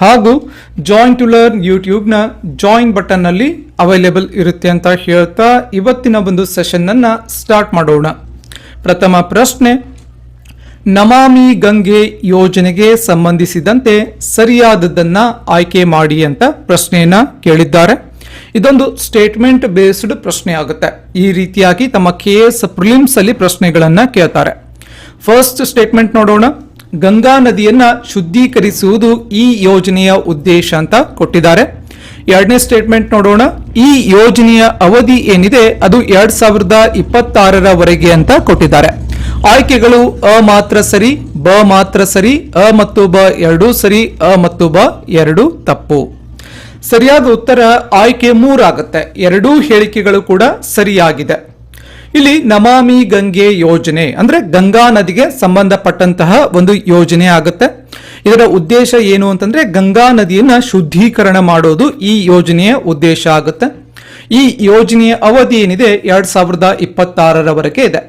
ಹಾಗೂ join to learn ಯೂಟ್ಯೂಬ್ನ join ಬಟನ್ನಲ್ಲಿ ಅವೈಲೇಬಲ್ ಇರುತ್ತೆ ಅಂತ ಹೇಳ್ತಾ ಇವತ್ತಿನ ಒಂದು ಸೆಷನ್ನನ್ನು ಸ್ಟಾರ್ಟ್ ಮಾಡೋಣ. ಪ್ರಥಮ ಪ್ರಶ್ನೆ, ನಮಾಮಿ ಗಂಗೆ ಯೋಜನೆಗೆ ಸಂಬಂಧಿಸಿದಂತೆ ಸರಿಯಾದದ್ದನ್ನು ಆಯ್ಕೆ ಮಾಡಿ ಅಂತ ಪ್ರಶ್ನೆಯನ್ನ ಕೇಳಿದ್ದಾರೆ. ಇದೊಂದು ಸ್ಟೇಟ್ಮೆಂಟ್ ಬೇಸ್ಡ್ ಪ್ರಶ್ನೆ ಆಗುತ್ತೆ. ಈ ರೀತಿಯಾಗಿ ತಮ್ಮ ಕೆ ಎಸ್ ಪ್ರಿಲಿಮ್ಸ್ ಅಲ್ಲಿ ಪ್ರಶ್ನೆಗಳನ್ನು ಕೇಳ್ತಾರೆ. ಫಸ್ಟ್ ಸ್ಟೇಟ್ಮೆಂಟ್ ನೋಡೋಣ. ಗಂಗಾ ನದಿಯನ್ನ ಶುದ್ಧೀಕರಿಸುವುದು ಈ ಯೋಜನೆಯ ಉದ್ದೇಶ ಅಂತ ಕೊಟ್ಟಿದ್ದಾರೆ. ಎರಡನೇ ಸ್ಟೇಟ್ಮೆಂಟ್ ನೋಡೋಣ. ಈ ಯೋಜನೆಯ ಅವಧಿ ಏನಿದೆ ಅದು ಎರಡ್ ಸಾವಿರದ ಇಪ್ಪತ್ತಾರರವರೆಗೆ ಅಂತ ಕೊಟ್ಟಿದ್ದಾರೆ. ಆಯ್ಕೆಗಳು ಅ ಮಾತ್ರ ಸರಿ, ಬ ಮಾತ್ರ ಸರಿ, ಅ ಮತ್ತು ಬ ಎರಡೂ ಸರಿ, ಅ ಮತ್ತು ಬ ಎರಡು ತಪ್ಪು. ಸರಿಯಾದ ಉತ್ತರ ಆಯ್ಕೆ ಮೂರಾಗುತ್ತೆ. ಎರಡೂ ಹೇಳಿಕೆಗಳು ಕೂಡ ಸರಿಯಾಗಿದೆ. ಇಲ್ಲಿ ನಮಾಮಿ ಗಂಗೆ ಯೋಜನೆ, ಅಂದ್ರೆ ಗಂಗಾ ನದಿಗೆ ಸಂಬಂಧಪಟ್ಟಂತಹ ಒಂದು ಯೋಜನೆ ಆಗುತ್ತೆ. ಇದರ ಉದ್ದೇಶ ಏನು ಅಂತಂದ್ರೆ ಗಂಗಾ ನದಿಯನ್ನ ಶುದ್ಧೀಕರಣ ಮಾಡೋದು ಈ ಯೋಜನೆಯ ಉದ್ದೇಶ ಆಗುತ್ತೆ. ಈ ಯೋಜನೆಯ ಅವಧಿ ಏನಿದೆ, ಎರಡ್ ಸಾವಿರದ ಇಪ್ಪತ್ತಾರರವರೆಗೆ ಇದೆ.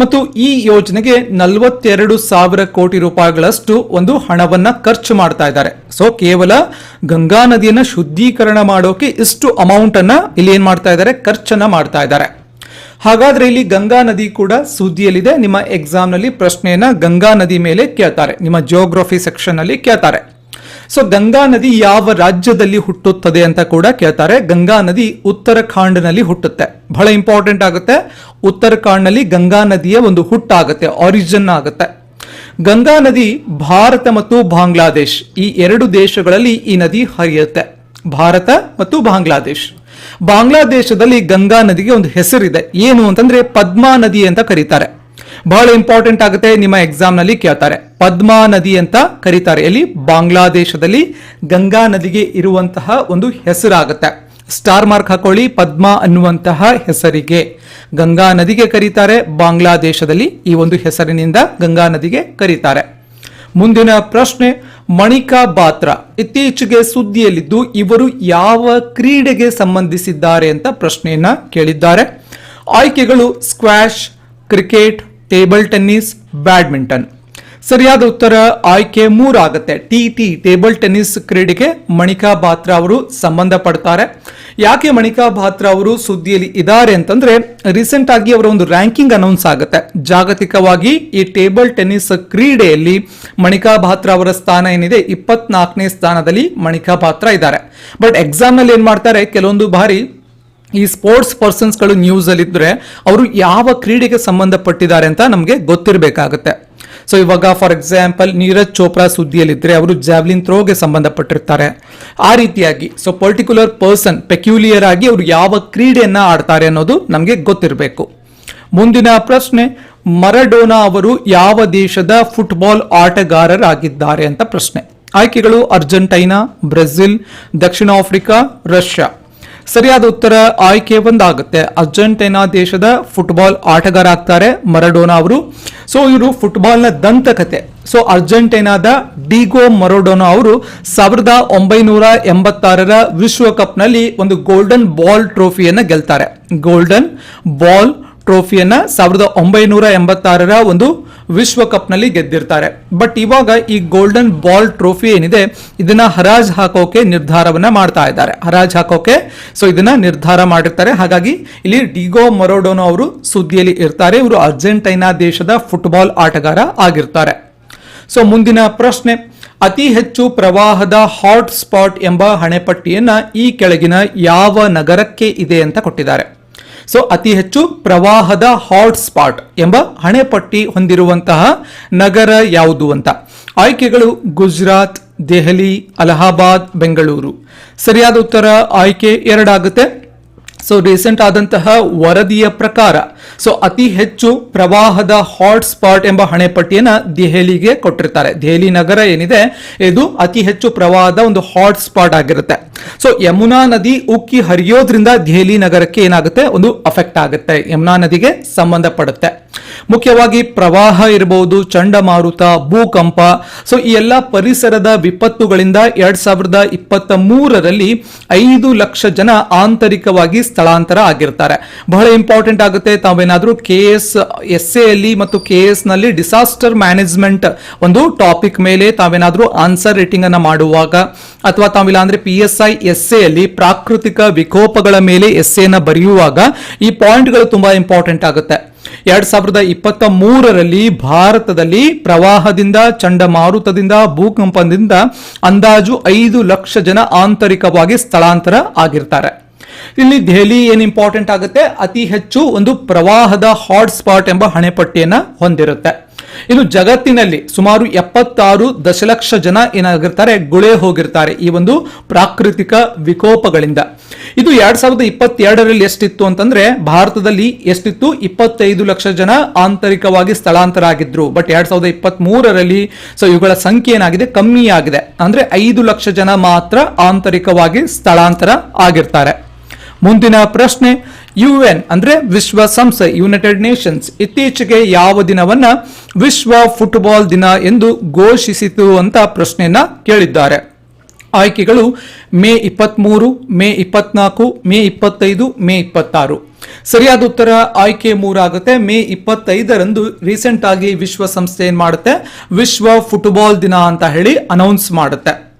ಮತ್ತು ಈ ಯೋಜನೆಗೆ ನಲವತ್ತೆರಡು ಸಾವಿರ ಕೋಟಿ ರೂಪಾಯಿಗಳಷ್ಟು ಒಂದು ಹಣವನ್ನ ಖರ್ಚು ಮಾಡ್ತಾ ಇದ್ದಾರೆ. ಸೊ ಕೇವಲ ಗಂಗಾ ನದಿಯನ್ನ ಶುದ್ಧೀಕರಣ ಮಾಡೋಕೆ ಇಷ್ಟು ಅಮೌಂಟ್ ಅನ್ನ ಇಲ್ಲಿ ಏನ್ ಮಾಡ್ತಾ ಇದ್ದಾರೆ, ಖರ್ಚನ್ನ ಮಾಡ್ತಾ ಇದ್ದಾರೆ. ಹಾಗಾದ್ರೆ ಇಲ್ಲಿ ಗಂಗಾ ನದಿ ಕೂಡ ಸುದ್ದಿಯಲ್ಲಿದೆ. ನಿಮ್ಮ ಎಕ್ಸಾಮ್ನಲ್ಲಿ ಪ್ರಶ್ನೆಯನ್ನ ಗಂಗಾ ನದಿ ಮೇಲೆ ಕೇಳ್ತಾರೆ. ನಿಮ್ಮ ಜಿಯೋಗ್ರಫಿ ಸೆಕ್ಷನ್ ಅಲ್ಲಿ ಕೇಳ್ತಾರೆ. ಸೊ ಗಂಗಾ ನದಿ ಯಾವ ರಾಜ್ಯದಲ್ಲಿ ಹುಟ್ಟುತ್ತದೆ ಅಂತ ಕೂಡ ಕೇಳ್ತಾರೆ. ಗಂಗಾ ನದಿ ಉತ್ತರಾಖಂಡ್ನಲ್ಲಿ ಹುಟ್ಟುತ್ತೆ. ಬಹಳ ಇಂಪಾರ್ಟೆಂಟ್ ಆಗುತ್ತೆ. ಉತ್ತರಾಖಂಡ್ನಲ್ಲಿ ಗಂಗಾ ನದಿಯ ಒಂದು ಹುಟ್ಟಾಗುತ್ತೆ ಆರಿಜಿನ್ ಆಗುತ್ತೆ. ಗಂಗಾ ನದಿ ಭಾರತ ಮತ್ತು ಬಾಂಗ್ಲಾದೇಶ್ ಈ ಎರಡು ದೇಶಗಳಲ್ಲಿ ಈ ನದಿ ಹರಿಯುತ್ತೆ. ಭಾರತ ಮತ್ತು ಬಾಂಗ್ಲಾದೇಶ್. ಬಾಂಗ್ಲಾದೇಶದಲ್ಲಿ ಗಂಗಾ ನದಿಗೆ ಒಂದು ಹೆಸರಿದೆ. ಏನು ಅಂತಂದ್ರೆ ಪದ್ಮಾ ನದಿ ಅಂತ ಕರೀತಾರೆ. ಬಹಳ ಇಂಪಾರ್ಟೆಂಟ್ ಆಗುತ್ತೆ, ನಿಮ್ಮ ಎಕ್ಸಾಮ್ನಲ್ಲಿ ಕೇಳ್ತಾರೆ. ಪದ್ಮಾ ನದಿ ಅಂತ ಕರೀತಾರೆ. ಎಲ್ಲಿ? ಬಾಂಗ್ಲಾದೇಶದಲ್ಲಿ ಗಂಗಾ ನದಿಗೆ ಇರುವಂತಹ ಒಂದು ಹೆಸರಾಗುತ್ತೆ. ಸ್ಟಾರ್ ಮಾರ್ಕ್ ಹಾಕೊಳ್ಳಿ, ಪದ್ಮಾ ಅನ್ನುವಂತಹ ಹೆಸರಿಗೆ. ಗಂಗಾ ನದಿಗೆ ಕರೀತಾರೆ, ಬಾಂಗ್ಲಾದೇಶದಲ್ಲಿ ಈ ಒಂದು ಹೆಸರಿನಿಂದ ಗಂಗಾ ನದಿಗೆ ಕರೀತಾರೆ. ಮುಂದಿನ ಪ್ರಶ್ನೆ, ಮಣಿಕಾ ಬಾತ್ರ. ಇತ್ತೀಚೆಗೆ ಸುದ್ದಿಯಲ್ಲಿದ್ದು ಇವರು ಯಾವ ಕ್ರೀಡೆಗೆ ಸಂಬಂಧಿಸಿದ್ದಾರೆ ಅಂತ ಪ್ರಶ್ನೆಯನ್ನ ಕೇಳಿದ್ದಾರೆ. ಆಯ್ಕೆಗಳು squash, cricket, table tennis, badminton. ಸರಿಯಾದ ಉತ್ತರ ಆಯ್ಕೆ ಮೂರಾಗುತ್ತೆ. ಟಿ ಟಿ, ಟೇಬಲ್ ಟೆನ್ನಿಸ್ ಕ್ರೀಡೆಗೆ ಮಣಿಕಾ ಬಾತ್ರ ಅವರು ಸಂಬಂಧಪಡ್ತಾರೆ ಯಾಕೆ ಮಣಿಕಾ ಬಾತ್ರ ಅವರು ಸುದ್ದಿಯಲ್ಲಿ ಇದ್ದಾರೆ ಅಂತಂದ್ರೆ ರೀಸೆಂಟ್ ಆಗಿ ಅವರ ಒಂದು ರ್ಯಾಂಕಿಂಗ್ ಅನೌನ್ಸ್ ಆಗುತ್ತೆ. ಜಾಗತಿಕವಾಗಿ ಈ ಟೇಬಲ್ ಟೆನ್ನಿಸ್ ಕ್ರೀಡೆಯಲ್ಲಿ ಮಣಿಕಾ ಬಾತ್ರ ಅವರ ಸ್ಥಾನ ಏನಿದೆ, ಇಪ್ಪತ್ನಾಲ್ಕನೇ ಸ್ಥಾನದಲ್ಲಿ ಮಣಿಕಾ ಬಾತ್ರ ಇದ್ದಾರೆ. ಬಟ್ ಎಕ್ಸಾಮ್ನಲ್ಲಿ ಏನ್ ಮಾಡ್ತಾರೆ, ಕೆಲವೊಂದು ಬಾರಿ ಈ ಸ್ಪೋರ್ಟ್ಸ್ ಪರ್ಸನ್ಸ್ಗಳು ನ್ಯೂಸ್ ಅಲ್ಲಿ ಇದ್ರೆ, ಅವರು ಯಾವ ಕ್ರೀಡೆಗೆ ಸಂಬಂಧಪಟ್ಟಿದ್ದಾರೆ ಅಂತ ನಮಗೆ ಗೊತ್ತಿರಬೇಕಾಗುತ್ತೆ. ಸೊ ಇವಾಗ ಫಾರ್ ಎಕ್ಸಾಂಪಲ್ ನೀರಜ್ ಚೋಪ್ರಾ ಸುದ್ದಿಯಲ್ಲಿದ್ದರೆ ಅವರು ಜಾವ್ಲಿನ್ ಥ್ರೋಗೆ ಸಂಬಂಧಪಟ್ಟಿರ್ತಾರೆ. ಆ ರೀತಿಯಾಗಿ ಸೊ ಪರ್ಟಿಕ್ಯುಲರ್ ಪರ್ಸನ್ ಪೆಕ್ಯುಲಿಯರ್ ಆಗಿ ಅವರು ಯಾವ ಕ್ರೀಡೆಯನ್ನು ಆಡ್ತಾರೆ ಅನ್ನೋದು ನಮಗೆ ಗೊತ್ತಿರಬೇಕು. ಮುಂದಿನ ಪ್ರಶ್ನೆ, ಮರಡೋನಾ ಅವರು ಯಾವ ದೇಶದ ಫುಟ್ಬಾಲ್ ಆಟಗಾರರಾಗಿದ್ದಾರೆ ಅಂತ ಪ್ರಶ್ನೆ. ಆಯ್ಕೆಗಳು ಅರ್ಜೆಂಟೈನಾ, ಬ್ರೆಜಿಲ್, ದಕ್ಷಿಣ ಆಫ್ರಿಕಾ, ರಷ್ಯಾ. ಸರಿಯಾದ ಉತ್ತರ ಆಯ್ಕೆ ಒಂದಾಗುತ್ತೆ. ಅರ್ಜೆಂಟೈನಾ ದೇಶದ ಫುಟ್ಬಾಲ್ ಆಟಗಾರ ಆಗ್ತಾರೆ ಮರಡೋನಾ ಅವರು. ಸೊ ಇವರು ಫುಟ್ಬಾಲ್ನ ದಂತಕತೆ. ಸೊ ಅರ್ಜೆಂಟೈನಾದ ಡಿಗೋ ಮರೋಡೋನೋ ಅವರು ಸಾವಿರದ ಒಂಬೈನೂರ ಎಂಬತ್ತಾರರ ವಿಶ್ವಕಪ್ನಲ್ಲಿ ಒಂದು ಗೋಲ್ಡನ್ ಬಾಲ್ ಟ್ರೋಫಿಯನ್ನು ಗೆಲ್ತಾರೆ. ಗೋಲ್ಡನ್ ಬಾಲ್ ಟ್ರೋಫಿಯನ್ನ ಸಾವಿರದ ಒಂಬೈನೂರ ಎಂಬತ್ತಾರರ ಒಂದು ವಿಶ್ವಕಪ್ನಲ್ಲಿ ಗೆದ್ದಿರ್ತಾರೆ. ಬಟ್ ಇವಾಗ ಈ ಗೋಲ್ಡನ್ ಬಾಲ್ ಟ್ರೋಫಿ ಏನಿದೆ, ಇದನ್ನ ಹರಾಜ್ ಹಾಕೋಕೆ ನಿರ್ಧಾರವನ್ನ ಮಾಡ್ತಾ ಇದ್ದಾರೆ. ಹರಾಜ್ ಹಾಕೋಕೆ ಸೊ ಇದನ್ನ ನಿರ್ಧಾರ ಮಾಡಿರ್ತಾರೆ. ಹಾಗಾಗಿ ಇಲ್ಲಿ ಡಿಗೋ ಮೊರೋಡೋನೋ ಅವರು ಸುದ್ದಿಯಲ್ಲಿ ಇರ್ತಾರೆ. ಇವರು ಅರ್ಜೆಂಟೈನಾ ದೇಶದ ಫುಟ್ಬಾಲ್ ಆಟಗಾರ ಆಗಿರ್ತಾರೆ. ಸೊ ಮುಂದಿನ ಪ್ರಶ್ನೆ, ಅತಿ ಹೆಚ್ಚು ಪ್ರವಾಹದ ಹಾಟ್ ಸ್ಪಾಟ್ ಎಂಬ ಹಣೆಪಟ್ಟಿಯನ್ನ ಈ ಕೆಳಗಿನ ಯಾವ ನಗರಕ್ಕೆ ಇದೆ ಅಂತ ಕೊಟ್ಟಿದ್ದಾರೆ. ಸೊ ಅತಿ ಹೆಚ್ಚು ಪ್ರವಾಹದ ಹಾಟ್ ಸ್ಪಾಟ್ ಎಂಬ ಹಣೆಪಟ್ಟಿ ಹೊಂದಿರುವಂತಹ ನಗರ ಯಾವುದು ಅಂತ? ಆಯ್ಕೆಗಳು ಗುಜರಾತ್, ದೆಹಲಿ, ಅಲಹಾಬಾದ್, ಬೆಂಗಳೂರು. ಸರಿಯಾದ ಉತ್ತರ ಆಯ್ಕೆ ಎರಡಾಗುತ್ತೆ. ಸೊ ರೀಸೆಂಟ್ ಆದಂತಹ ವರದಿಯ ಪ್ರಕಾರ ಸೊ ಅತಿ ಹೆಚ್ಚು ಪ್ರವಾಹದ ಹಾಟ್ ಸ್ಪಾಟ್ ಎಂಬ ಹಣೆಪಟ್ಟಿಯನ್ನು ದೆಹಲಿಗೆ ಕೊಟ್ಟಿರ್ತಾರೆ. ದೆಹಲಿ ನಗರ ಏನಿದೆ, ಇದು ಅತಿ ಹೆಚ್ಚು ಪ್ರವಾಹದ ಒಂದು ಹಾಟ್ ಸ್ಪಾಟ್ ಆಗಿರುತ್ತೆ. ಸೊ ಯಮುನಾ ನದಿ ಉಕ್ಕಿ ಹರಿಯೋದ್ರಿಂದ ದೆಹಲಿ ನಗರಕ್ಕೆ ಏನಾಗುತ್ತೆ? ಒಂದು ಅಫೆಕ್ಟ್ ಆಗುತ್ತೆ. ಯಮುನಾ ನದಿಗೆ ಸಂಬಂಧಪಡುತ್ತೆ. ಮುಖ್ಯವಾಗಿ ಪ್ರವಾಹ ಇರಬಹುದು ಚಂಡಮಾರುತ, ಭೂಕಂಪ ಸೊ ಈ ಎಲ್ಲ ಪರಿಸರದ ವಿಪತ್ತುಗಳಿಂದ ಎರಡ್ ಸಾವಿರದ ಇಪ್ಪತ್ತ ಮೂರರಲ್ಲಿ ಐದು ಲಕ್ಷ ಜನ ಆಂತರಿಕವಾಗಿ ಸ್ಥಳಾಂತರ ಆಗಿರ್ತಾರೆ. ಬಹಳ ಇಂಪಾರ್ಟೆಂಟ್ ಆಗುತ್ತೆ. ತಾವೇನಾದರೂ ಕೆ ಎಸ್ ಎಸ್ ಅಲ್ಲಿ ಮತ್ತು ಕೆ ಎಸ್ನಲ್ಲಿ ಡಿಸಾಸ್ಟರ್ ಮ್ಯಾನೇಜ್ಮೆಂಟ್ ಒಂದು ಟಾಪಿಕ್ ಮೇಲೆ ತಾವೇನಾದ್ರೂ ಆನ್ಸರ್ ರೇಟಿಂಗ್ ಅನ್ನು ಮಾಡುವಾಗ ಅಥವಾ ತಾವಿಲ್ಲ ಅಂದ್ರೆ ಪಿ ಎಸ್ ಐ ಎಸ್ ಅಲ್ಲಿ ಪ್ರಾಕೃತಿಕ ವಿಕೋಪಗಳ ಮೇಲೆ ಎಸ್ ಎನ ಬರೆಯುವಾಗ ಈ ಪಾಯಿಂಟ್ಗಳು ತುಂಬಾ ಇಂಪಾರ್ಟೆಂಟ್ ಆಗುತ್ತೆ. ಎರಡ್ ಸಾವಿರದ ಇಪ್ಪತ್ತ ಮೂರರಲ್ಲಿ ಭಾರತದಲ್ಲಿ ಪ್ರವಾಹದಿಂದ, ಚಂಡಮಾರುತದಿಂದ, ಭೂಕಂಪದಿಂದ ಅಂದಾಜು ಐದು ಲಕ್ಷ ಜನ ಆಂತರಿಕವಾಗಿ ಸ್ಥಳಾಂತರ ಆಗಿರ್ತಾರೆ. ಇಲ್ಲಿ ದೆಹಲಿ ಏನ್ ಇಂಪಾರ್ಟೆಂಟ್ ಆಗುತ್ತೆ? ಅತಿ ಹೆಚ್ಚು ಒಂದು ಪ್ರವಾಹದ ಹಾಟ್ ಸ್ಪಾಟ್ ಎಂಬ ಹಣೆಪಟ್ಟಿಯನ್ನ ಹೊಂದಿರುತ್ತೆ. ಇದು ಜಗತ್ತಿನಲ್ಲಿ ಸುಮಾರು ಎಪ್ಪತ್ತಾರು ದಶಲಕ್ಷ ಜನ ಏನಾಗಿರ್ತಾರೆ? ಗುಳೆ ಹೋಗಿರ್ತಾರೆ ಈ ಒಂದು ಪ್ರಾಕೃತಿಕ ವಿಕೋಪಗಳಿಂದ. ಇದು ಎರಡ್ ಸಾವಿರದ ಇಪ್ಪತ್ತೆರಡರಲ್ಲಿ ಎಷ್ಟಿತ್ತು ಅಂತಂದ್ರೆ, ಭಾರತದಲ್ಲಿ ಎಷ್ಟಿತ್ತು? ಇಪ್ಪತ್ತೈದು ಲಕ್ಷ ಜನ ಆಂತರಿಕವಾಗಿ ಸ್ಥಳಾಂತರ ಆಗಿದ್ರು ಬಟ್ ಎರಡ್ ಸಾವಿರದ ಇಪ್ಪತ್ತ್ ಮೂರರಲ್ಲಿ ಸೊ ಇವುಗಳ ಸಂಖ್ಯೆ ಏನಾಗಿದೆ? ಕಮ್ಮಿ ಆಗಿದೆ. ಅಂದ್ರೆ ಐದು ಲಕ್ಷ ಜನ ಮಾತ್ರ ಆಂತರಿಕವಾಗಿ ಸ್ಥಳಾಂತರ ಆಗಿರ್ತಾರೆ. ಮುಂದಿನ ಪ್ರಶ್ನೆ ಯುಎನ್ ಅಂದ್ರೆ ವಿಶ್ವಸಂಸ್ಥೆ ಯುನೈಟೆಡ್ ನೇಷನ್ಸ್ ಇತ್ತೀಚೆಗೆ ಯಾವ ದಿನವನ್ನ ವಿಶ್ವ ಫುಟ್ಬಾಲ್ ದಿನ ಎಂದು ಘೋಷಿಸಿತು ಅಂತ ಪ್ರಶ್ನೆಯನ್ನ ಕೇಳಿದ್ದಾರೆ. ಆಯ್ಕೆಗಳು ಮೇ ಇಪ್ಪತ್ಮೂರು, ಮೇ ಇಪ್ಪತ್ನಾಲ್ಕು, ಮೇ ಇಪ್ಪತ್ತೈದು, ಮೇ ಇಪ್ಪತ್ತಾರು. ಸರಿಯಾದ ಉತ್ತರ ಆಯ್ಕೆ ಮೂರಾಗುತ್ತೆ. ಮೇ ಇಪ್ಪತ್ತೈದರಂದು ರೀಸೆಂಟ್ ಆಗಿ ವಿಶ್ವಸಂಸ್ಥೆ ಏನ್ ಮಾಡುತ್ತೆ? ವಿಶ್ವ ಫುಟ್ಬಾಲ್ ದಿನ ಅಂತ ಹೇಳಿ ಅನೌನ್ಸ್ ಮಾಡುತ್ತೆ.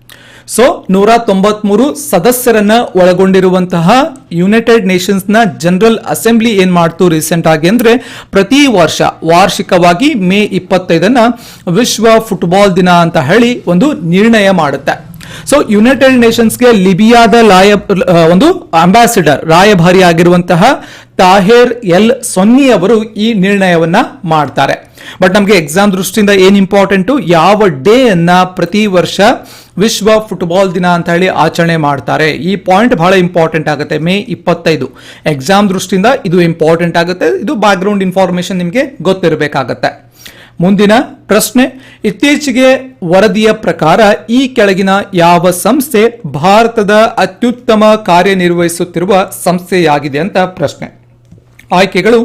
ಸೊ ನೂರ ತೊಂಬತ್ಮೂರು ಸದಸ್ಯರನ್ನ ಒಳಗೊಂಡಿರುವಂತಹ ಯುನೈಟೆಡ್ ನೇಷನ್ಸ್ನ ಜನರಲ್ ಅಸೆಂಬ್ಲಿ ಏನ್ ಮಾಡ್ತು ರೀಸೆಂಟ್ ಆಗಿ ಅಂದ್ರೆ ಪ್ರತಿ ವರ್ಷ ವಾರ್ಷಿಕವಾಗಿ ಮೇ ಇಪ್ಪತ್ತೈದನ್ನ ವಿಶ್ವ ಫುಟ್ಬಾಲ್ ದಿನ ಅಂತ ಹೇಳಿ ಒಂದು ನಿರ್ಣಯ ಮಾಡುತ್ತೆ. ಸೊ ಯುನೈಟೆಡ್ ನೇಷನ್ಸ್ಗೆ ಲಿಬಿಯಾದ ಲಾಯ ಒಂದು ಅಂಬಾಸಿಡರ್ ರಾಯಭಾರಿ ಆಗಿರುವಂತಹ ತಾಹೇರ್ ಎಲ್ ಸೊನ್ನಿ ಅವರು ಈ ನಿರ್ಣಯವನ್ನ ಮಾಡ್ತಾರೆ. ಬಟ್ ನಮಗೆ ಎಕ್ಸಾಮ್ ದೃಷ್ಟಿಯಿಂದ ಏನು ಇಂಪಾರ್ಟೆಂಟು ಯಾವ ಡೇ ಅನ್ನ ಪ್ರತಿ ವರ್ಷ ವಿಶ್ವ ಫುಟ್ಬಾಲ್ ದಿನ ಅಂತ ಹೇಳಿ ಆಚರಣೆ ಮಾಡ್ತಾರೆ. ಈ ಪಾಯಿಂಟ್ ಬಹಳ ಇಂಪಾರ್ಟೆಂಟ್ ಆಗುತ್ತೆ. ಮೇ ಇಪ್ಪತ್ತೈದು. ಎಕ್ಸಾಮ್ ದೃಷ್ಟಿಯಿಂದ ಇದು ಇಂಪಾರ್ಟೆಂಟ್ ಆಗುತ್ತೆ. ಇದು ಬ್ಯಾಕ್ ಗ್ರೌಂಡ್ ಇನ್ಫಾರ್ಮೇಶನ್ ನಿಮಗೆ ಗೊತ್ತಿರಬೇಕಾಗತ್ತೆ. ಮುಂದಿನ ಪ್ರಶ್ನೆ, ಇತ್ತೀಚೆಗೆ ವರದಿಯ ಪ್ರಕಾರ ಈ ಕೆಳಗಿನ ಯಾವ ಸಂಸ್ಥೆ ಭಾರತದ ಅತ್ಯುತ್ತಮ ಕಾರ್ಯನಿರ್ವಹಿಸುತ್ತಿರುವ ಸಂಸ್ಥೆಯಾಗಿದೆ ಅಂತ ಪ್ರಶ್ನೆ. ಆಯ್ಕೆಗಳು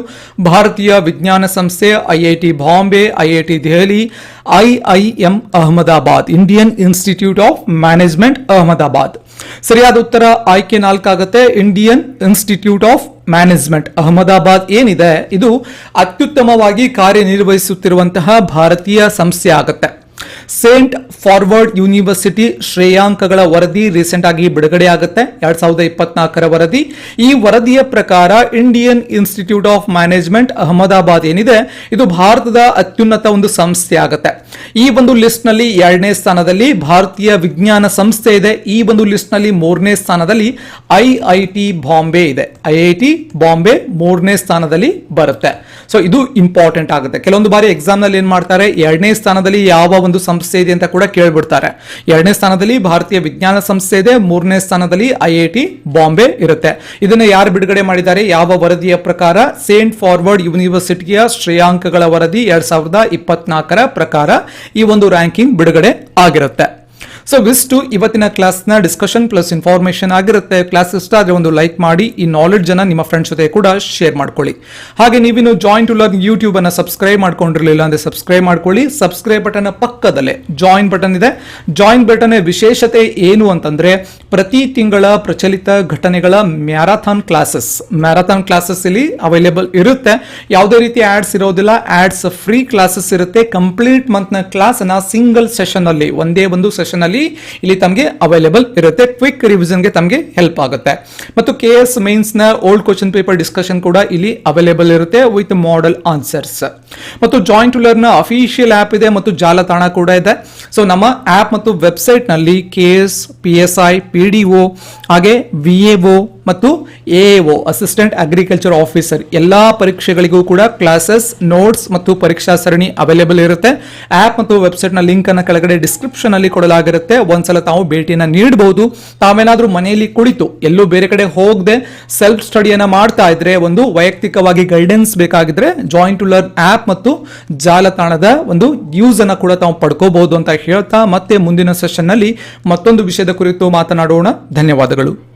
ಭಾರತೀಯ ವಿಜ್ಞಾನ ಸಂಸ್ಥೆ IIT Bombay IIT Delhi IIM Ahmedabad, Indian Institute of Management Ahmedabad. ಸರಿಯಾದ ಉತ್ತರ ಆಯ್ಕೆ ನಾಲ್ಕಾಗುತ್ತೆ. Indian Institute of Management Ahmedabad ಏನಿದೆ? ಇದು ಅತ್ಯುತ್ತಮವಾಗಿ ಕಾರ್ಯನಿರ್ವಹಿಸುತ್ತಿರುವಂತಹ ಭಾರತೀಯ ಸಂಸ್ಥೆ ಆಗುತ್ತೆ. ಸೇಂಟ್ ಫಾರ್ವರ್ಡ್ ಯೂನಿವರ್ಸಿಟಿ ಶ್ರೇಯಾಂಕಗಳ ವರದಿ ರೀಸೆಂಟ್ ಆಗಿ ಬಿಡುಗಡೆ ಆಗುತ್ತೆ ಎರಡ್ ಸಾವಿರದ ಇಪ್ಪತ್ನಾಲ್ಕರ ವರದಿ. ಈ ವರದಿಯ ಪ್ರಕಾರ Indian Institute of Management Ahmedabad ಏನಿದೆ, ಇದು ಭಾರತದ ಅತ್ಯುನ್ನತ ಒಂದು ಸಂಸ್ಥೆ ಆಗುತ್ತೆ. ಈ ಒಂದು ಲಿಸ್ಟ್ನಲ್ಲಿ ಎರಡನೇ ಸ್ಥಾನದಲ್ಲಿ ಭಾರತೀಯ ವಿಜ್ಞಾನ ಸಂಸ್ಥೆ ಇದೆ. ಈ ಒಂದು ಲಿಸ್ಟ್ನಲ್ಲಿ ಮೂರನೇ ಸ್ಥಾನದಲ್ಲಿ ಐಐಟಿ ಬಾಂಬೆ ಇದೆ. ಐಐಟಿ ಬಾಂಬೆ ಮೂರನೇ ಸ್ಥಾನದಲ್ಲಿ ಬರುತ್ತೆ. ಸೊ ಇದು ಇಂಪಾರ್ಟೆಂಟ್ ಆಗುತ್ತೆ. ಕೆಲವೊಂದು ಬಾರಿ ಎಕ್ಸಾಮ್ನಲ್ಲಿ ಏನ್ ಮಾಡ್ತಾರೆ, ಎರಡನೇ ಸ್ಥಾನದಲ್ಲಿ ಯಾವ ಒಂದು ಇದೆ ಅಂತ ಕೂಡ ಕೇಳ್ಬಿಡ್ತಾರೆ. ಎರಡನೇ ಸ್ಥಾನದಲ್ಲಿ ಭಾರತೀಯ ವಿಜ್ಞಾನ ಸಂಸ್ಥೆ ಇದೆ, ಮೂರನೇ ಸ್ಥಾನದಲ್ಲಿ ಐ ಐ ಬಾಂಬೆ ಇರುತ್ತೆ. ಇದನ್ನು ಯಾರು ಬಿಡುಗಡೆ ಮಾಡಿದ್ದಾರೆ? ಯಾವ ವರದಿಯ ಪ್ರಕಾರ ಸೇಂಟ್ ಫಾರ್ವರ್ಡ್ ಯೂನಿವರ್ಸಿಟಿಯ ಶ್ರೇಯಾಂಕಗಳ ವರದಿ ಎರಡ್ ಸಾವಿರದ ಇಪ್ಪತ್ನಾಲ್ಕರ ಪ್ರಕಾರ ಈ ಒಂದು ರ್ಯಾಂಕಿಂಗ್ ಬಿಡುಗಡೆ ಆಗಿರುತ್ತೆ. ಸೊ ವಿಸ್ಟು ಇವತ್ತಿನ ಕ್ಲಾಸ್ನ ಡಿಸ್ಕಷನ್ ಪ್ಲಸ್ ಇನ್ಫಾರ್ಮೇಶನ್ ಆಗಿರುತ್ತೆ. ಕ್ಲಾಸ್ ಇಷ್ಟ ಆದರೆ ಒಂದು ಲೈಕ್ ಮಾಡಿ, ಈ ನಾಲೆಡ್ಜ್ ಅನ್ನ ನಿಮ್ಮ ಫ್ರೆಂಡ್ಸ್ ಜೊತೆ ಕೂಡ ಶೇರ್ ಮಾಡ್ಕೊಳ್ಳಿ. ಹಾಗೆ ನೀವಿನ್ನು ಜಾಯಿನ್ ಟು ಲರ್ನ್ ಯೂಟ್ಯೂಬ್ ಅನ್ನ ಸಬ್ಸ್ಕ್ರೈಬ್ ಮಾಡ್ಕೊಂಡಿರಲಿಲ್ಲ ಅಂದ್ರೆ ಸಬ್ಸ್ಕ್ರೈಬ್ ಮಾಡ್ಕೊಳ್ಳಿ. ಸಬ್ಸ್ಕ್ರೈಬ್ ಬಟನ್ ಪಕ್ಕದಲ್ಲೇ ಜಾಯಿನ್ ಬಟನ್ ಇದೆ. ಜಾಯಿನ್ ಬಟನ್ ವಿಶೇಷತೆ ಏನು ಅಂತಂದ್ರೆ, ಪ್ರತಿ ತಿಂಗಳ ಪ್ರಚಲಿತ ಘಟನೆಗಳ ಮ್ಯಾರಥಾನ್ ಕ್ಲಾಸಸ್ ಮ್ಯಾರಥಾನ್ ಕ್ಲಾಸಸ್ ಇಲ್ಲಿ ಅವೈಲೇಬಲ್ ಇರುತ್ತೆ. ಯಾವುದೇ ರೀತಿ ಆಡ್ಸ್ ಇರೋದಿಲ್ಲ. ಆಡ್ಸ್ ಫ್ರೀ ಕ್ಲಾಸಸ್ ಇರುತ್ತೆ. ಕಂಪ್ಲೀಟ್ ಮಂತ್ನ ನ ಕ್ಲಾಸ್ ಅನ್ನ ಸಿಂಗಲ್ ಸೆಷನ್ ಅಲ್ಲಿ, ಒಂದೇ ಒಂದು ಸೆಷನ್ ಅಲ್ಲಿ ಇಲ್ಲಿ ತಮಗೆ ಅವೈಲೇಬಲ್ ಇರುತ್ತೆ. ಕ್ವಿಕ್ ರಿವಿಷನ್ಗೆ ತಮಗೆ ಹೆಲ್ಪ್ ಆಗುತ್ತೆ. ಮತ್ತು ಕೆ ಎಸ್ನ ಓಲ್ಡ್ ಕ್ವಶನ್ ಪೇಪರ್ ಡಿಸ್ಕಷನ್ ಕೂಡ ಇಲ್ಲಿ ಅವೈಲೇಬಲ್ ಇರುತ್ತೆ ವಿತ್ ಮಾಡೆಲ್ ಆನ್ಸರ್ಸ್ ಮತ್ತು ಜಾಯಿಂಟ್ ಟು ನ ಅಫಿಷಿಯಲ್ ಆಪ್ ಇದೆ ಮತ್ತು ಜಾಲತಾಣ ಕೂಡ ಇದೆ. ಸೊ ನಮ್ಮ ಆಪ್ ಮತ್ತು ವೆಬ್ಸೈಟ್ನಲ್ಲಿ K S P S I P D O ಹಾಗೆ ವಿ ಮತ್ತು ಎಒ ಅಸಿಸ್ಟೆಂಟ್ ಅಗ್ರಿಕಲ್ಚರ್ ಆಫೀಸರ್ ಎಲ್ಲ ಪರೀಕ್ಷೆಗಳಿಗೂ ಕೂಡ ಕ್ಲಾಸಸ್ ನೋಟ್ಸ್ ಮತ್ತು ಪರೀಕ್ಷಾ ಸರಣಿ ಅವೈಲೇಬಲ್ ಇರುತ್ತೆ. ಆ್ಯಪ್ ಮತ್ತು ವೆಬ್ಸೈಟ್ನ ಲಿಂಕನ್ನು ಕೆಳಗಡೆ ಡಿಸ್ಕ್ರಿಪ್ಷನಲ್ಲಿ ಕೊಡಲಾಗಿರುತ್ತೆ. ಒಂದ್ಸಲ ತಾವು ಭೇಟಿಯನ್ನು ನೀಡಬಹುದು ತಾವೇನಾದರೂ ಮನೆಯಲ್ಲಿ ಕುಳಿತು, ಎಲ್ಲೂ ಬೇರೆ ಕಡೆ ಹೋಗದೆ ಸೆಲ್ಫ್ ಸ್ಟಡಿಯನ್ನು ಮಾಡ್ತಾ ಇದ್ರೆ, ಒಂದು ವೈಯಕ್ತಿಕವಾಗಿ ಗೈಡೆನ್ಸ್ ಬೇಕಾಗಿದ್ರೆ ಜಾಯಿನ್ ಟು ಲರ್ನ್ ಆ್ಯಪ್ ಮತ್ತು ಜಾಲತಾಣದ ಒಂದು ಯೂಸ್ ಕೂಡ ತಾವು ಪಡ್ಕೋಬಹುದು ಅಂತ ಹೇಳ್ತಾ ಮತ್ತೆ ಮುಂದಿನ ಸೆಷನ್ನಲ್ಲಿ ಮತ್ತೊಂದು ವಿಷಯದ ಕುರಿತು ಮಾತನಾಡೋಣ. ಧನ್ಯವಾದಗಳು.